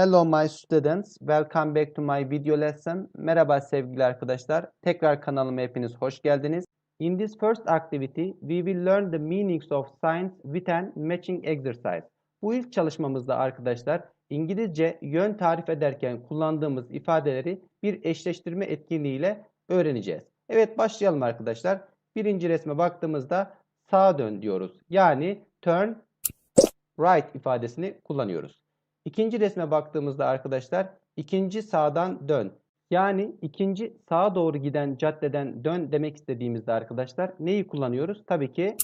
Hello my students, welcome back to my video lesson. Merhaba sevgili arkadaşlar, tekrar kanalıma hepiniz hoş geldiniz. In this first activity, we will learn the meanings of signs with an matching exercise. Bu ilk çalışmamızda arkadaşlar, İngilizce yön tarif ederken kullandığımız ifadeleri bir eşleştirme etkinliğiyle öğreneceğiz. Evet başlayalım arkadaşlar. Birinci resme baktığımızda sağa dön diyoruz. Yani turn right ifadesini kullanıyoruz. İkinci resme baktığımızda arkadaşlar ikinci sağdan dön. Yani ikinci sağa doğru giden caddeden dön demek istediğimizde arkadaşlar neyi kullanıyoruz? Tabii ki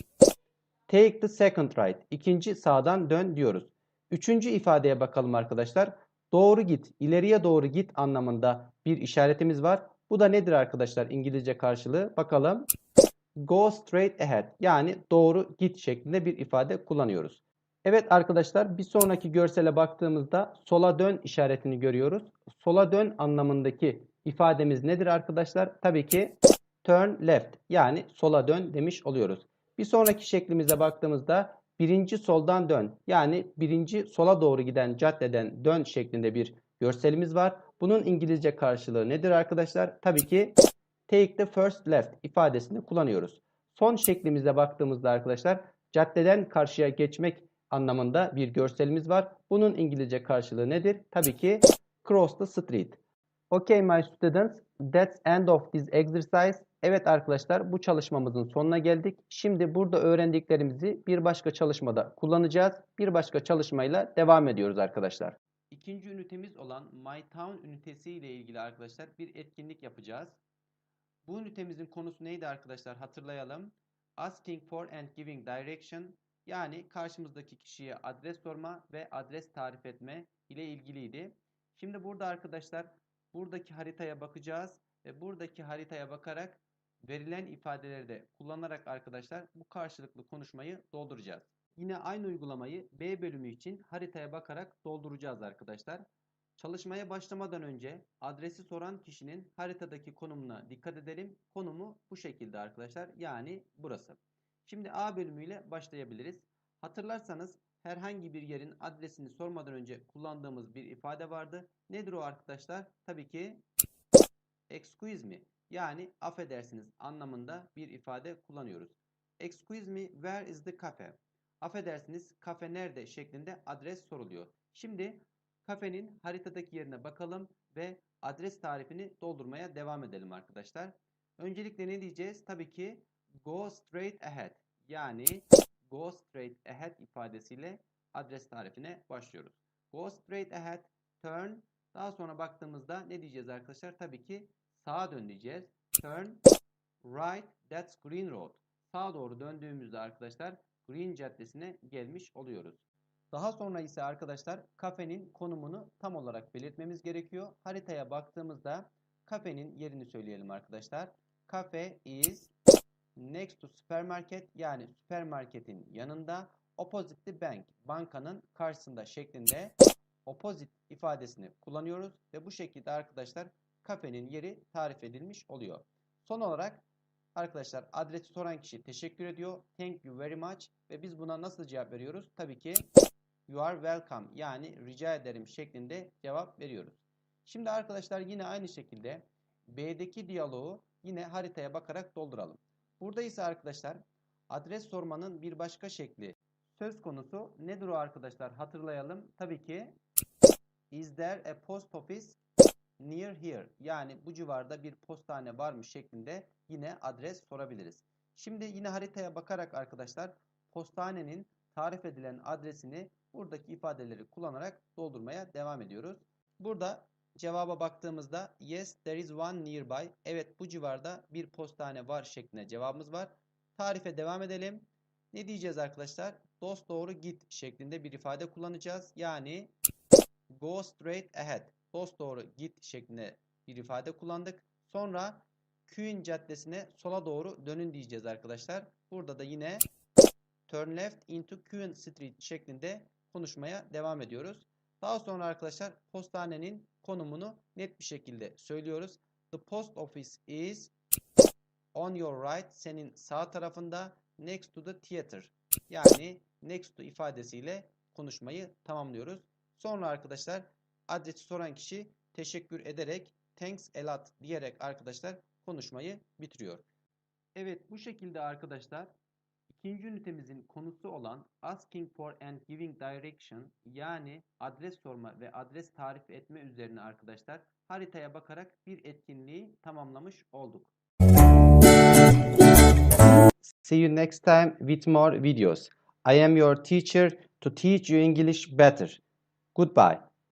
take the second right. İkinci sağdan dön diyoruz. Üçüncü ifadeye bakalım arkadaşlar. Doğru git, ileriye doğru git anlamında bir işaretimiz var. Bu da nedir arkadaşlar İngilizce karşılığı? Bakalım. Go straight ahead. Yani doğru git şeklinde bir ifade kullanıyoruz. Evet arkadaşlar bir sonraki görsele baktığımızda sola dön işaretini görüyoruz. Sola dön anlamındaki ifademiz nedir arkadaşlar? Tabii ki turn left yani sola dön demiş oluyoruz. Bir sonraki şeklimize baktığımızda birinci soldan dön yani birinci sola doğru giden caddeden dön şeklinde bir görselimiz var. Bunun İngilizce karşılığı nedir arkadaşlar? Tabii ki take the first left ifadesini kullanıyoruz. Son şeklimize baktığımızda arkadaşlar caddeden karşıya geçmek anlamında bir görselimiz var. Bunun İngilizce karşılığı nedir? Tabii ki cross the street. Okay my students, that's end of this exercise. Evet arkadaşlar bu çalışmamızın sonuna geldik. Şimdi burada öğrendiklerimizi bir başka çalışmada kullanacağız. Bir başka çalışmayla devam ediyoruz arkadaşlar. İkinci ünitemiz olan My Town ünitesi ile ilgili arkadaşlar bir etkinlik yapacağız. Bu ünitemizin konusu neydi arkadaşlar hatırlayalım. Asking for and giving direction yani karşımızdaki kişiye adres sorma ve adres tarif etme ile ilgiliydi. Şimdi burada arkadaşlar buradaki haritaya bakacağız ve buradaki haritaya bakarak verilen ifadeleri de kullanarak arkadaşlar bu karşılıklı konuşmayı dolduracağız. Yine aynı uygulamayı B bölümü için haritaya bakarak dolduracağız arkadaşlar. Çalışmaya başlamadan önce adresi soran kişinin haritadaki konumuna dikkat edelim. Konumu bu şekilde arkadaşlar yani burası. Şimdi A bölümüyle başlayabiliriz. Hatırlarsanız herhangi bir yerin adresini sormadan önce kullandığımız bir ifade vardı. Nedir o arkadaşlar? Tabii ki excuse me yani affedersiniz anlamında bir ifade kullanıyoruz. Excuse me where is the cafe? Affedersiniz kafe nerede şeklinde adres soruluyor. Şimdi kafenin haritadaki yerine bakalım ve adres tarifini doldurmaya devam edelim arkadaşlar. Öncelikle ne diyeceğiz? Tabii ki go straight ahead. Yani go straight ahead ifadesiyle adres tarifine başlıyoruz. Go straight ahead, turn. Daha sonra baktığımızda ne diyeceğiz arkadaşlar? Tabii ki sağa dön diyeceğiz. Turn right, that's Green Road. Sağa doğru döndüğümüzde arkadaşlar Green Caddesi'ne gelmiş oluyoruz. Daha sonra ise arkadaşlar kafenin konumunu tam olarak belirtmemiz gerekiyor. Haritaya baktığımızda kafenin yerini söyleyelim arkadaşlar. Cafe is next to supermarket yani süpermarketin yanında opposite the bank bankanın karşısında şeklinde opposite ifadesini kullanıyoruz ve bu şekilde arkadaşlar kafenin yeri tarif edilmiş oluyor. Son olarak arkadaşlar adresi soran kişi teşekkür ediyor. Thank you very much ve biz buna nasıl cevap veriyoruz? Tabii ki you are welcome yani rica ederim şeklinde cevap veriyoruz. Şimdi arkadaşlar yine aynı şekilde B'deki diyaloğu yine haritaya bakarak dolduralım. Burada ise arkadaşlar adres sormanın bir başka şekli söz konusu nedir o arkadaşlar hatırlayalım. Tabii ki is there a post office near here yani bu civarda bir postane var mı şeklinde yine adres sorabiliriz. Şimdi yine haritaya bakarak arkadaşlar postanenin tarif edilen adresini buradaki ifadeleri kullanarak doldurmaya devam ediyoruz. Burada cevaba baktığımızda yes there is one nearby. Evet bu civarda bir postane var şeklinde cevabımız var. Tarife devam edelim. Ne diyeceğiz arkadaşlar? Dost doğru git şeklinde bir ifade kullanacağız. Yani go straight ahead. Dost doğru git şeklinde bir ifade kullandık. Sonra Queen Caddesi'ne sola doğru dönün diyeceğiz arkadaşlar. Burada da yine turn left into Queen Street şeklinde konuşmaya devam ediyoruz. Daha sonra arkadaşlar postanenin konumunu net bir şekilde söylüyoruz. The post office is on your right. Senin sağ tarafında next to the theater. Yani next to ifadesiyle konuşmayı tamamlıyoruz. Sonra arkadaşlar adresi soran kişi teşekkür ederek thanks a lot diyerek arkadaşlar konuşmayı bitiriyor. Evet bu şekilde arkadaşlar ikinci ünitemizin konusu olan asking for and giving direction yani adres sorma ve adres tarif etme üzerine arkadaşlar haritaya bakarak bir etkinliği tamamlamış olduk. See you next time with more videos. I am your teacher to teach you English better. Goodbye.